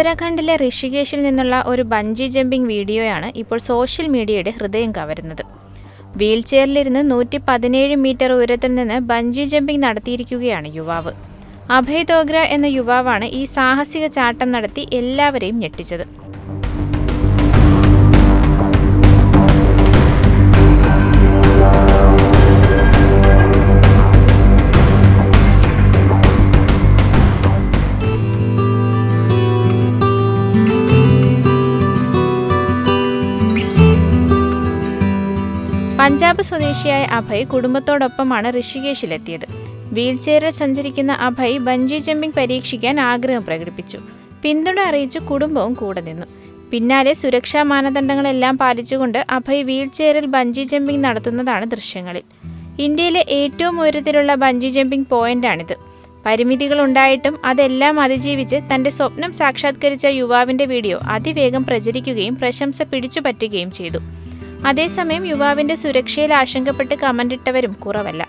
ഉത്തരാഖണ്ഡിലെ ഋഷികേശിൽ നിന്നുള്ള ഒരു ബഞ്ചി ജമ്പിംഗ് വീഡിയോയാണ് ഇപ്പോൾ സോഷ്യൽ മീഡിയയുടെ ഹൃദയം കവരുന്നത്. വീൽ ചെയറിലിരുന്ന് നൂറ്റി പതിനേഴ് മീറ്റർ ഉയരത്തിൽ നിന്ന് ബഞ്ചി ജമ്പിംഗ് നടത്തിയിരിക്കുകയാണ് യുവാവ്. അഭയ് ദോഗ്ര എന്ന യുവാവാണ് ഈ സാഹസിക ചാട്ടം നടത്തി എല്ലാവരെയും ഞെട്ടിച്ചത്. പഞ്ചാബ് സ്വദേശിയായ അഭയ് കുടുംബത്തോടൊപ്പമാണ് ഋഷികേശിലെത്തിയത്. വീൽ ചെയറിൽ സഞ്ചരിക്കുന്ന അഭയ് ബഞ്ചി ജമ്പിംഗ് പരീക്ഷിക്കാൻ ആഗ്രഹം പ്രകടിപ്പിച്ചു. പിന്തുണ അറിയിച്ച് കുടുംബവും കൂടെ നിന്നു. പിന്നാലെ സുരക്ഷാ മാനദണ്ഡങ്ങളെല്ലാം പാലിച്ചുകൊണ്ട് അഭയ് വീൽ ചെയറിൽ ബഞ്ചി ജമ്പിംഗ് നടത്തുന്നതാണ് ദൃശ്യങ്ങളിൽ. ഇന്ത്യയിലെ ഏറ്റവും ഉയരത്തിലുള്ള ബഞ്ചി ജമ്പിംഗ് പോയിന്റാണിത്. പരിമിതികളുണ്ടായിട്ടും അതെല്ലാം അതിജീവിച്ച് തന്റെ സ്വപ്നം സാക്ഷാത്കരിച്ച യുവാവിന്റെ വീഡിയോ അതിവേഗം പ്രചരിക്കുകയും പ്രശംസ പിടിച്ചുപറ്റുകയും ചെയ്തു. അതേസമയം യുവാവിന്റെ സുരക്ഷയിൽ ആശങ്കപ്പെട്ട് കമന്റിട്ടവരും കുറവല്ല.